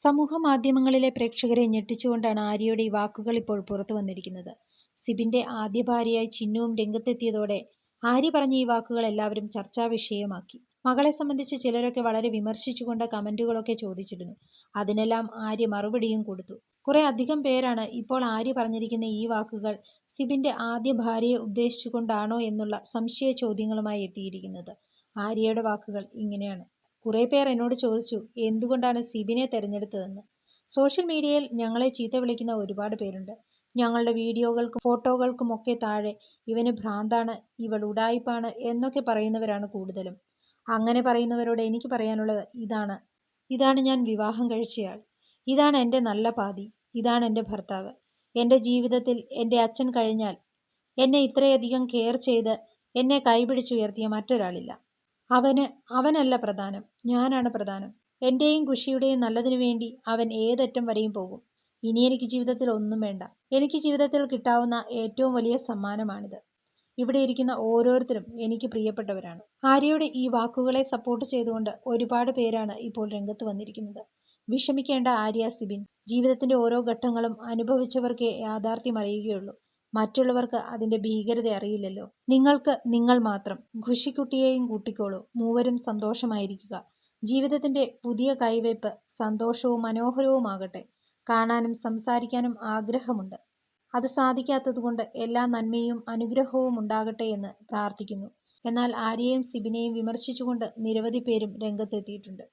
സമൂഹ മാധ്യമങ്ങളിലെ പ്രേക്ഷകരെ ഞെട്ടിച്ചുകൊണ്ടാണ് ആര്യയുടെ ഈ വാക്കുകൾ ഇപ്പോൾ പുറത്തു വന്നിരിക്കുന്നത്. സിബിന്റെ ആദ്യ ഭാര്യയായി ചിന്നുവും രംഗത്തെത്തിയതോടെ ആര്യ പറഞ്ഞ ഈ വാക്കുകൾ എല്ലാവരും ചർച്ചാ വിഷയമാക്കി. മകളെ സംബന്ധിച്ച് ചിലരൊക്കെ വളരെ വിമർശിച്ചുകൊണ്ട് കമന്റുകളൊക്കെ ചോദിച്ചിരുന്നു. അതിനെല്ലാം ആര്യ മറുപടിയും കൊടുത്തു. കുറെ അധികം പേരാണ് ഇപ്പോൾ ആര്യ പറഞ്ഞിരിക്കുന്ന ഈ വാക്കുകൾ സിബിന്റെ ആദ്യ ഭാര്യയെ ഉദ്ദേശിച്ചുകൊണ്ടാണോ എന്നുള്ള സംശയ ചോദ്യങ്ങളുമായി എത്തിയിരിക്കുന്നത്. ആര്യയുടെ വാക്കുകൾ ഇങ്ങനെയാണ്. കുറെ പേർ എന്നോട് ചോദിച്ചു എന്തുകൊണ്ടാണ് സിബിനെ തിരഞ്ഞെടുത്തതെന്ന്? സോഷ്യൽ മീഡിയയിൽ ഞങ്ങളെ ചീത്ത വിളിക്കുന്ന ഒരുപാട് പേരുണ്ട്. ഞങ്ങളുടെ വീഡിയോകൾക്കും ഫോട്ടോകൾക്കുമൊക്കെ താഴെ ഇവന് ഭ്രാന്താണ് ഇവൾ ഉടായിപ്പാണ് എന്നൊക്കെ പറയുന്നവരാണ് കൂടുതലും. അങ്ങനെ പറയുന്നവരോട് എനിക്ക് പറയാനുള്ളത് ഇതാണ്. ഇതാണ് ഞാൻ വിവാഹം കഴിച്ചയാൾ. ഇതാണ് എന്റെ നല്ല പാതി. ഇതാണ് എന്റെ ഭർത്താവ്. എന്റെ ജീവിതത്തിൽ എന്റെ അച്ഛൻ കഴിഞ്ഞാൽ എന്നെ ഇത്രയധികം കെയർ ചെയ്ത് എന്നെ കൈപിടിച്ചുയർത്തിയ മറ്റൊരാളില്ല. അവന് അവനല്ല പ്രധാനം. ഞാനാണ് പ്രധാനം. എന്റെയും ഖുഷിയുടെയും നല്ലതിനു വേണ്ടി അവൻ ഏതറ്റം വരെയും പോകും. ഇനി എനിക്ക് ജീവിതത്തിൽ ഒന്നും വേണ്ട. എനിക്ക് ജീവിതത്തിൽ കിട്ടാവുന്ന ഏറ്റവും വലിയ സമ്മാനമാണിത്. ഇവിടെ ഇരിക്കുന്ന ഓരോരുത്തരും എനിക്ക് പ്രിയപ്പെട്ടവരാണ്. ആര്യയുടെ ഈ വാക്കുകളെ സപ്പോർട്ട് ചെയ്തുകൊണ്ട് ഒരുപാട് പേരാണ് ഇപ്പോൾ രംഗത്ത് വന്നിരിക്കുന്നത്. വിഷമിക്കേണ്ട ആര്യ സിബിൻ. ജീവിതത്തിന്റെ ഓരോ ഘട്ടങ്ങളും അനുഭവിച്ചവർക്കേ യാഥാർത്ഥ്യം അറിയുകയുള്ളൂ. മറ്റുള്ളവർക്ക് അതിന്റെ ഭീകരത അറിയില്ലല്ലോ. നിങ്ങൾക്ക് നിങ്ങൾ മാത്രം ഖുഷിക്കുട്ടിയെയും കൂട്ടിക്കോളൂ. മൂവരും സന്തോഷമായിരിക്കുക. ജീവിതത്തിന്റെ പുതിയ കൈവയ്പ് സന്തോഷവും മനോഹരവുമാകട്ടെ. കാണാനും സംസാരിക്കാനും ആഗ്രഹമുണ്ട്. അത് സാധിക്കാത്തതുകൊണ്ട് എല്ലാ നന്മയും അനുഗ്രഹവും ഉണ്ടാകട്ടെ എന്ന് പ്രാർത്ഥിക്കുന്നു. എന്നാൽ ആര്യയും സിബിനെയും വിമർശിച്ചുകൊണ്ട് നിരവധി പേരും രംഗത്തെത്തിയിട്ടുണ്ട്.